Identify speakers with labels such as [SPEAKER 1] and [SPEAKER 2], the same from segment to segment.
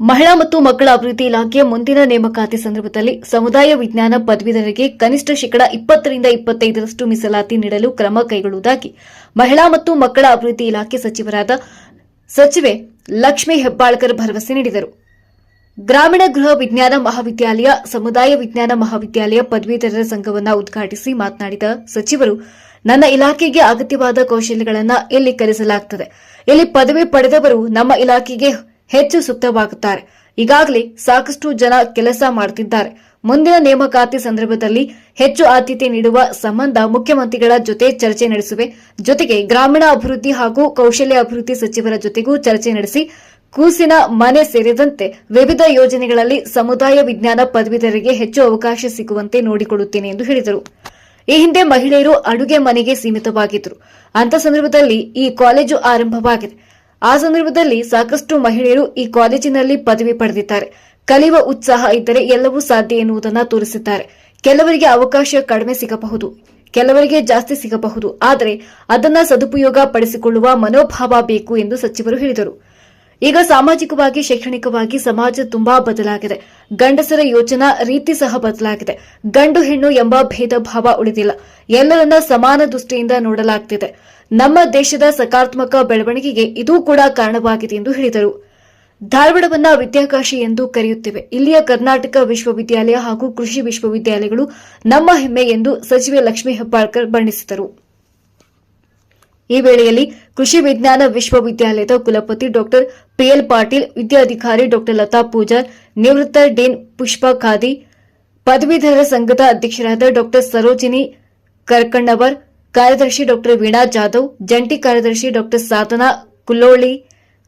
[SPEAKER 1] ಮಹಿಳಾ ಮತ್ತು ಮಕ್ಕಳ ಅಭಿವೃದ್ಧಿ ಇಲಾಖೆಯ ಮುಂದಿನ ನೇಮಕಾತಿ ಸಂದರ್ಭದಲ್ಲಿ ಸಮುದಾಯ ವಿಜ್ಞಾನ ಪದವೀಧರರಿಗೆ ಕನಿಷ್ಠ ಶೇಕಡಾ ಇಪ್ಪತ್ತರಿಂದ ಇಪ್ಪತ್ತೈದರಷ್ಟು ಮೀಸಲಾತಿ ನೀಡಲು ಕ್ರಮ ಕೈಗೊಳ್ಳುವುದಾಗಿ ಮಹಿಳಾ ಮತ್ತು ಮಕ್ಕಳ ಅಭಿವೃದ್ಧಿ ಇಲಾಖೆ ಸಚಿವರಾದ ಸಚಿವೆ ಲಕ್ಷ್ಮೀ ಹೆಬ್ಬಾಳ್ಕರ್ ಭರವಸೆ ನೀಡಿದರು. ಗ್ರಾಮೀಣ ಗೃಹ ವಿಜ್ಞಾನ ಮಹಾವಿದ್ಯಾಲಯ, ಸಮುದಾಯ ವಿಜ್ಞಾನ ಮಹಾವಿದ್ಯಾಲಯ ಪದವೀಧರರ ಸಂಘವನ್ನು ಉದ್ಘಾಟಿಸಿ ಮಾತನಾಡಿದ ಸಚಿವರು, ನನ್ನ ಇಲಾಖೆಗೆ ಅಗತ್ಯವಾದ ಕೌಶಲ್ಯಗಳನ್ನು ಇಲ್ಲಿ ಕಲಿಸಲಾಗುತ್ತದೆ ಇಲ್ಲಿ ಪದವಿ ಪಡೆದವರು ನಮ್ಮ ಇಲಾಖೆಗೆ ಹೆಚ್ಚು ಸೂಕ್ತವಾಗುತ್ತಾರೆ ಈಗಾಗಲೇ ಸಾಕಷ್ಟು ಜನ ಕೆಲಸ ಮಾಡುತ್ತಿದ್ದಾರೆ ಮುಂದಿನ ನೇಮಕಾತಿ ಸಂದರ್ಭದಲ್ಲಿ ಹೆಚ್ಚು ಆದ್ಯತೆ ನೀಡುವ ಸಂಬಂಧ ಮುಖ್ಯಮಂತ್ರಿಗಳ ಜೊತೆ ಚರ್ಚೆ ನಡೆಸುವೆ. ಜೊತೆಗೆ ಗ್ರಾಮೀಣ ಅಭಿವೃದ್ಧಿ ಹಾಗೂ ಕೌಶಲ್ಯ ಅಭಿವೃದ್ಧಿ ಸಚಿವರ ಜೊತೆಗೂ ಚರ್ಚೆ ನಡೆಸಿ ಕೂಸಿನ ಮನೆ ಸೇರಿದಂತೆ ವಿವಿಧ ಯೋಜನೆಗಳಲ್ಲಿ ಸಮುದಾಯ ವಿಜ್ಞಾನ ಪದವೀಧರಿಗೆ ಹೆಚ್ಚು ಅವಕಾಶ ಸಿಗುವಂತೆ ನೋಡಿಕೊಳ್ಳುತ್ತೇನೆ ಎಂದು ಹೇಳಿದರು. ಈ ಹಿಂದೆ ಮಹಿಳೆಯರು ಅಡುಗೆ ಮನೆಗೆ ಸೀಮಿತವಾಗಿದ್ದರು. ಅಂತ ಸಂದರ್ಭದಲ್ಲಿ ಈ ಕಾಲೇಜು ಆರಂಭವಾಗಿದೆ. ಆ ಸಂದರ್ಭದಲ್ಲಿ ಸಾಕಷ್ಟು ಮಹಿಳೆಯರು ಈ ಕಾಲೇಜಿನಲ್ಲಿ ಪದವಿ ಪಡೆದಿದ್ದಾರೆ. ಕಲಿಯುವ ಉತ್ಸಾಹ ಇದ್ದರೆ ಎಲ್ಲವೂ ಸಾಧ್ಯ ಎನ್ನುವುದನ್ನು ತೋರಿಸಿದ್ದಾರೆ. ಕೆಲವರಿಗೆ ಅವಕಾಶ ಕಡಿಮೆ ಸಿಗಬಹುದು. ಕೆಲವರಿಗೆ ಜಾಸ್ತಿ ಸಿಗಬಹುದು. ಆದರೆ ಅದನ್ನ ಸದುಪಯೋಗ ಪಡಿಸಿಕೊಳ್ಳುವ ಮನೋಭಾವ ಬೇಕು ಎಂದು ಸಚಿವರು ಹೇಳಿದರು. ಈಗ ಸಾಮಾಜಿಕವಾಗಿ, ಶೈಕ್ಷಣಿಕವಾಗಿ ಸಮಾಜ ತುಂಬಾ ಬದಲಾಗಿದೆ. ಗಂಡಸರ ಯೋಚನಾ ರೀತಿ ಸಹ ಬದಲಾಗಿದೆ. ಗಂಡು ಹೆಣ್ಣು ಎಂಬ ಭೇದ ಭಾವ ಉಳಿದಿಲ್ಲ. ಎಲ್ಲರನ್ನ ಸಮಾನ ದೃಷ್ಟಿಯಿಂದ ನೋಡಲಾಗ್ತಿದೆ. ನಮ್ಮ ದೇಶದ ಸಕಾರಾತ್ಮಕ ಬೆಳವಣಿಗೆಗೆ ಇದೂ ಕೂಡ ಕಾರಣವಾಗಿದೆ ಎಂದು ಹೇಳಿದರು. ಧಾರವಾಡವನ್ನ ವಿದ್ಯಾಕಾಶಿ ಎಂದು ಕರೆಯುತ್ತೇವೆ. ಇಲ್ಲಿಯ ಕರ್ನಾಟಕ ವಿಶ್ವವಿದ್ಯಾಲಯ ಹಾಗೂ ಕೃಷಿ ವಿಶ್ವವಿದ್ಯಾಲಯಗಳು ನಮ್ಮ ಹೆಮ್ಮೆ ಎಂದು ಸಚಿವೆ ಲಕ್ಷ್ಮೀ ಹೆಬ್ಬಾಳ್ಕರ್ ಬಣ್ಣಿಸಿದರು. ಈ ವೇಳೆಯಲ್ಲಿ ಕೃಷಿ ವಿಜ್ಞಾನ ವಿಶ್ವವಿದ್ಯಾಲಯದ ಕುಲಪತಿ ಡಾಕ್ಟರ್ ಪಿಎಲ್ ಪಾಟೀಲ್, ವಿದ್ಯಾಧಿಕಾರಿ ಡಾಕ್ಟರ್ ಲತಾ ಪೂಜಾರ್ ನಿವೃತ್ತ ಡೀನ್ ಪುಷ್ಪಾ ಖಾದಿ, ಪದವೀಧರ ಸಂಘದ ಅಧ್ಯಕ್ಷರಾದ ಡಾಕ್ಟರ್ ಸರೋಜಿನಿ ಕರ್ಕಣ್ಣವರ್, ಕಾರ್ಯದರ್ಶಿ ಡಾಕ್ಟರ್ ವೀಣಾ ಜಾಧವ್, ಜಂಟಿ ಕಾರ್ಯದರ್ಶಿ ಡಾಕ್ಟರ್ ಸಾಧನಾ ಕುಲ್ಲೋಳಿ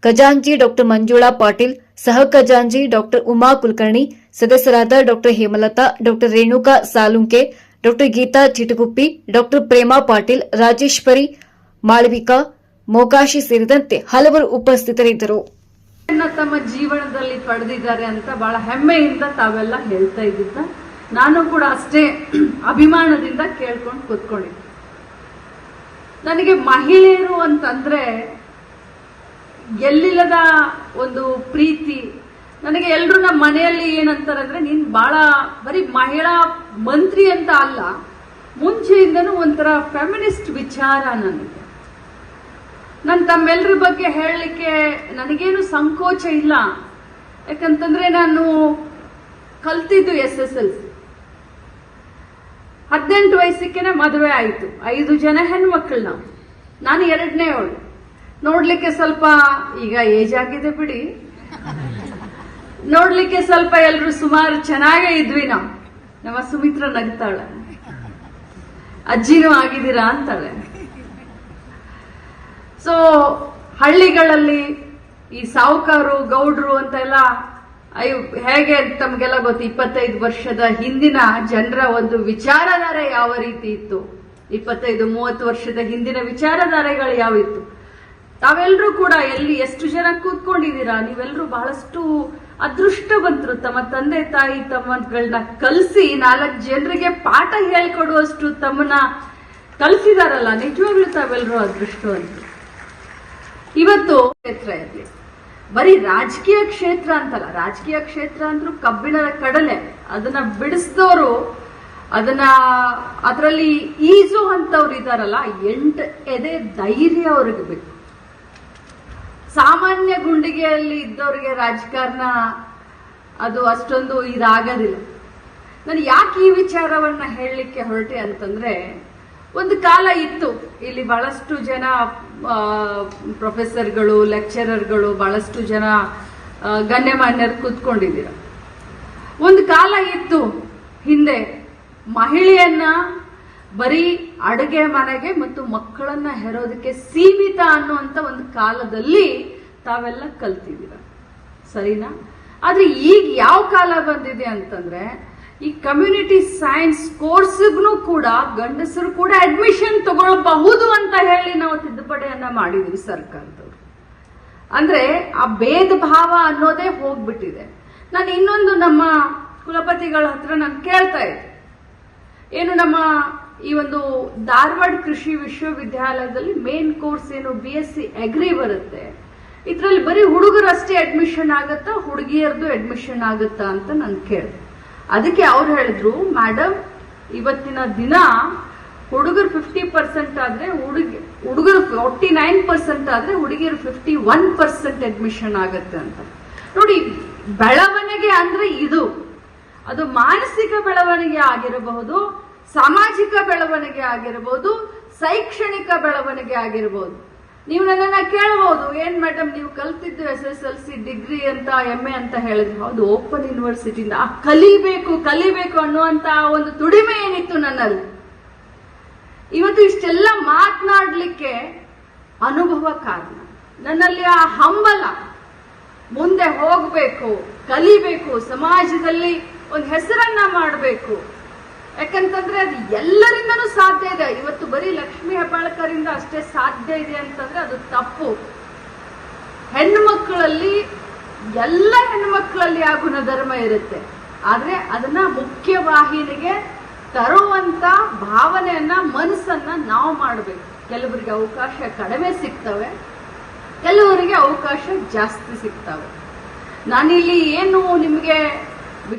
[SPEAKER 1] ಖಜಾಂಜಿ ಡಾಕ್ಟರ್ ಮಂಜುಳಾ ಪಾಟೀಲ್, ಸಹ ಖಜಾಂಜಿ ಡಾಕ್ಟರ್ ಉಮಾ ಕುಲಕರ್ಣಿ, ಸದಸ್ಯರಾದ doctor Hemalata, doctor Renuka Salunke, doctor Geeta Chitaguppi, doctor Prema Patil, Rajeshwari Malavika, Mokashi ಸೇರಿದಂತೆ ಹಲವರು ಉಪಸ್ಥಿತರಿದ್ದರು.
[SPEAKER 2] ತಮ್ಮ ಜೀವನದಲ್ಲಿ ಪಡೆದಿದ್ದಾರೆ ಅಂತ ಬಹಳ ಹೆಮ್ಮೆಯಿಂದ ತಾವೆಲ್ಲ ಹೇಳ್ತಾ ಇದ್ದಿದ್ದ. ನಾನು ಕೂಡ ಅಷ್ಟೇ ಅಭಿಮಾನದಿಂದ ಕೇಳ್ಕೊಂಡು ಕೂತ್ಕೊಂಡಿದ್ದೆ. ನನಗೆ ಮಹಿಳೆಯರು ಅಂತಂದ್ರೆ ಎಲ್ಲಿಲ್ಲದ ಒಂದು ಪ್ರೀತಿ. ನನಗೆ ಎಲ್ರು ನಮ್ಮ ಮನೆಯಲ್ಲಿ ಏನಂತಾರೆ ಅಂದ್ರೆ ನೀನ್ ಬಹಳ ಬರೀ ಮಹಿಳಾ ಮಂತ್ರಿ ಅಂತ ಅಲ್ಲ, ಮುಂಚೆಯಿಂದನೂ ಒಂಥರ ಫೆಮಿನಿಸ್ಟ್ ವಿಚಾರ ನನಗೆ. ನಾನು ತಮ್ಮೆಲ್ಲರ ಬಗ್ಗೆ ಹೇಳಲಿಕ್ಕೆ ನನಗೇನು ಸಂಕೋಚ ಇಲ್ಲ. ಯಾಕಂತಂದ್ರೆ ನಾನು ಕಲ್ತಿದ್ದು ಎಸ್ ಎಸ್ ಎಲ್ ಸಿ. ಹದಿನೆಂಟು ವಯಸ್ಸಿಗೆ ಮದುವೆ ಆಯಿತು. ಐದು ಜನ ಹೆಣ್ಮಕ್ಳು ನಾವು. ನಾನು ಎರಡನೇ ಅವಳು. ನೋಡ್ಲಿಕ್ಕೆ ಸ್ವಲ್ಪ, ಈಗ ಏಜ್ ಆಗಿದೆ ಬಿಡಿ. ನೋಡ್ಲಿಕ್ಕೆ ಸ್ವಲ್ಪ ಎಲ್ರು ಸುಮಾರು ಚೆನ್ನಾಗೇ ಇದ್ವಿ ನಾವು. ನಮ್ಮ ಸುಮಿತ್ರ ನಗ್ತಾಳೆ. ಅಜ್ಜಿನೂ ಆಗಿದ್ದೀರಾ ಅಂತಾಳೆ. ಸೊ ಹಳ್ಳಿಗಳಲ್ಲಿ ಈ ಸಾವುಕಾರು, ಗೌಡ್ರು ಅಂತೆಲ್ಲ ಅಯ್ಯೋ ಹೇಗೆ ತಮಗೆಲ್ಲ ಗೊತ್ತು? ಇಪ್ಪತ್ತೈದು ವರ್ಷದ ಹಿಂದಿನ ಜನರ ಒಂದು ವಿಚಾರಧಾರೆ ಯಾವ ರೀತಿ ಇತ್ತು? ಇಪ್ಪತ್ತೈದು, ಮೂವತ್ತು ವರ್ಷದ ಹಿಂದಿನ ವಿಚಾರಧಾರೆಗಳು ಯಾವಿತ್ತು ತಾವೆಲ್ಲರೂ ಕೂಡ ಎಲ್ಲಿ ಎಷ್ಟು ಜನ ಕೂತ್ಕೊಂಡಿದ್ದೀರಾ? ನೀವೆಲ್ಲರೂ ಬಹಳಷ್ಟು ಅದೃಷ್ಟವಂತರು ತಮ್ಮ ತಂದೆ, ತಾಯಿ ತಮ್ಮಗಳನ್ನ ಕಲಿಸಿ ನಾಲ್ಕು ಜನರಿಗೆ ಪಾಠ ಹೇಳ್ಕೊಡುವಷ್ಟು ತಮ್ಮನ್ನ ಕಲಿಸಿದಾರಲ್ಲ. ನಿಜವಾಗ್ಲೂ ತಾವೆಲ್ಲರೂ ಅದೃಷ್ಟವಂತರು. ಇವತ್ತು ಕ್ಷೇತ್ರ ಇರಲಿ. ಬರೀ ರಾಜಕೀಯ ಕ್ಷೇತ್ರ ಅಂತಲ್ಲ, ರಾಜಕೀಯ ಕ್ಷೇತ್ರ ಅಂದ್ರೂ ಕಬ್ಬಿಣದ ಕಡಲೆ. ಅದನ್ನ ಬಿಡಿಸಿದವರು ಅದನ್ನ ಅದರಲ್ಲಿ ಈಜು ಅಂತವ್ರು ಇದಾರಲ್ಲ, ಎಂಟು ಎದೆ ಧೈರ್ಯ ಅವ್ರಿಗೆ ಬೇಕು. ಸಾಮಾನ್ಯ ಗುಂಡಿಗೆಯಲ್ಲಿ ಇದ್ದವ್ರಿಗೆ ರಾಜಕಾರಣ ಅದು ಅಷ್ಟೊಂದು ಇದಾಗೋದಿಲ್ಲ. ನಾನು ಯಾಕೆ ಈ ವಿಚಾರವನ್ನ ಹೇಳಲಿಕ್ಕೆ ಹೊರಟೆ ಅಂತಂದ್ರೆ ಒಂದು ಕಾಲ ಇತ್ತು. ಇಲ್ಲಿ ಬಹಳಷ್ಟು ಜನ ಪ್ರೊಫೆಸರ್ಗಳು, ಲೆಕ್ಚರರ್ಗಳು ಬಹಳಷ್ಟು ಜನ ಗಣ್ಯಮಾನ್ಯರು ಕೂತ್ಕೊಂಡಿದ್ದೀರ. ಒಂದು ಕಾಲ ಇತ್ತು. ಹಿಂದೆ ಮಹಿಳೆಯನ್ನ ಬರೀ ಅಡುಗೆ ಮನೆಗೆ ಮತ್ತು ಮಕ್ಕಳನ್ನ ಹೆರೋದಕ್ಕೆ ಸೀಮಿತ ಅನ್ನುವಂತ ಒಂದು ಕಾಲದಲ್ಲಿ ತಾವೆಲ್ಲ ಕಲ್ತಿದ್ದೀರ. ಸರಿನಾ? ಆದ್ರೆ ಈಗ ಯಾವ ಕಾಲ ಬಂದಿದೆ ಅಂತಂದ್ರೆ ಈ ಕಮ್ಯುನಿಟಿ ಸೈನ್ಸ್ ಕೋರ್ಸ್ಗೂ ಕೂಡ ಗಂಡಸರು ಕೂಡ ಅಡ್ಮಿಷನ್ ತಗೊಳ್ಬಹುದು ಅಂತ ಹೇಳಿ ನಾವು ತಿದ್ದುಪಡಿಯನ್ನ ಮಾಡಿದ್ವಿ ಸರ್ಕಾರದವರು. ಅಂದ್ರೆ ಆ ಭೇದ ಭಾವ ಅನ್ನೋದೇ ಹೋಗ್ಬಿಟ್ಟಿದೆ. ನಾನು ಇನ್ನೊಂದು ನಮ್ಮ ಕುಲಪತಿಗಳ ಹತ್ರ ನಾನು ಕೇಳ್ತಾ ಇದ್ದೆ. ಏನು ನಮ್ಮ ಈ ಒಂದು ಧಾರವಾಡ ಕೃಷಿ ವಿಶ್ವವಿದ್ಯಾಲಯದಲ್ಲಿ ಮೇನ್ ಕೋರ್ಸ್ ಏನು ಬಿ ಎಸ್ ಸಿ ಅಗ್ರಿ ಬರುತ್ತೆ. ಇದರಲ್ಲಿ ಬರೀ ಹುಡುಗರಷ್ಟೇ ಅಡ್ಮಿಷನ್ ಆಗುತ್ತಾ, ಹುಡುಗಿಯರ್ದು ಅಡ್ಮಿಷನ್ ಆಗುತ್ತಾ ಅಂತ ನಾನು ಕೇಳಿದೆ. ಅದಕ್ಕೆ ಅವ್ರು ಹೇಳಿದ್ರು ಮೇಡಮ್ ಇವತ್ತಿನ ದಿನ ಹುಡುಗರು ಫಿಫ್ಟಿ ಪರ್ಸೆಂಟ್ ಆದ್ರೆ ಹುಡುಗಿ, ಹುಡುಗರು ಫೋರ್ಟಿ ನೈನ್ ಪರ್ಸೆಂಟ್ ಆದ್ರೆ ಹುಡುಗಿಯರು ಫಿಫ್ಟಿ ಒನ್ ಪರ್ಸೆಂಟ್ ಅಡ್ಮಿಷನ್ ಆಗುತ್ತೆ ಅಂತ. ನೋಡಿ, ಬೆಳವಣಿಗೆ ಅಂದ್ರೆ ಇದು. ಅದು ಮಾನಸಿಕ ಬೆಳವಣಿಗೆ ಆಗಿರಬಹುದು, ಸಾಮಾಜಿಕ ಬೆಳವಣಿಗೆ ಆಗಿರಬಹುದು, ಶೈಕ್ಷಣಿಕ ಬೆಳವಣಿಗೆ ಆಗಿರಬಹುದು. ನೀವು ನನ್ನನ್ನ ಕೇಳಬಹುದು. ಏನ್ ಮೇಡಮ್ ನೀವು ಕಲ್ತಿದ್ದು S S L C degree ಅಂತ ಎಂ ಎ ಅಂತ ಹೇಳಿದ್ರು ಹೌದು ಓಪನ್ ಯೂನಿವರ್ಸಿಟಿಯಿಂದ ಆ, ಕಲಿಬೇಕು ಕಲಿಬೇಕು ಅನ್ನುವಂತ ಒಂದು ತುಡಿಮೆ ಏನಿತ್ತು ನನ್ನಲ್ಲಿ. ಇವತ್ತು ಇಷ್ಟೆಲ್ಲ ಮಾತನಾಡ್ಲಿಕ್ಕೆ ಅನುಭವ ಕಾರಣ. ನನ್ನಲ್ಲಿ ಆ ಹಂಬಲ, ಮುಂದೆ ಹೋಗ್ಬೇಕು, ಕಲಿಬೇಕು, ಸಮಾಜದಲ್ಲಿ ಒಂದು ಹೆಸರನ್ನ ಮಾಡಬೇಕು. ಯಾಕಂತಂದ್ರೆ ಅದು ಎಲ್ಲರಿಂದನೂ ಸಾಧ್ಯ ಇದೆ. ಇವತ್ತು ಬರೀ ಲಕ್ಷ್ಮೀ ಹೆಬ್ಬಾಳ್ಕರಿಂದ ಅಷ್ಟೇ ಸಾಧ್ಯ ಇದೆ ಅಂತಂದ್ರೆ ಅದು ತಪ್ಪು. ಹೆಣ್ಣು ಮಕ್ಕಳಲ್ಲಿ ಎಲ್ಲ ಹೆಣ್ಣು ಮಕ್ಕಳಲ್ಲಿ ಆ ಗುಣಧರ್ಮ ಇರುತ್ತೆ. ಆದ್ರೆ ಅದನ್ನ ಮುಖ್ಯವಾಹಿನಿಗೆ ತರುವಂತ ಭಾವನೆಯನ್ನ, ಮನಸ್ಸನ್ನ ನಾವು ಮಾಡಬೇಕು. ಕೆಲವರಿಗೆ ಅವಕಾಶ ಕಡಿಮೆ ಸಿಗ್ತವೆ, ಕೆಲವರಿಗೆ ಅವಕಾಶ ಜಾಸ್ತಿ ಸಿಗ್ತವೆ. ನಾನಿಲ್ಲಿ ಏನು ನಿಮಗೆ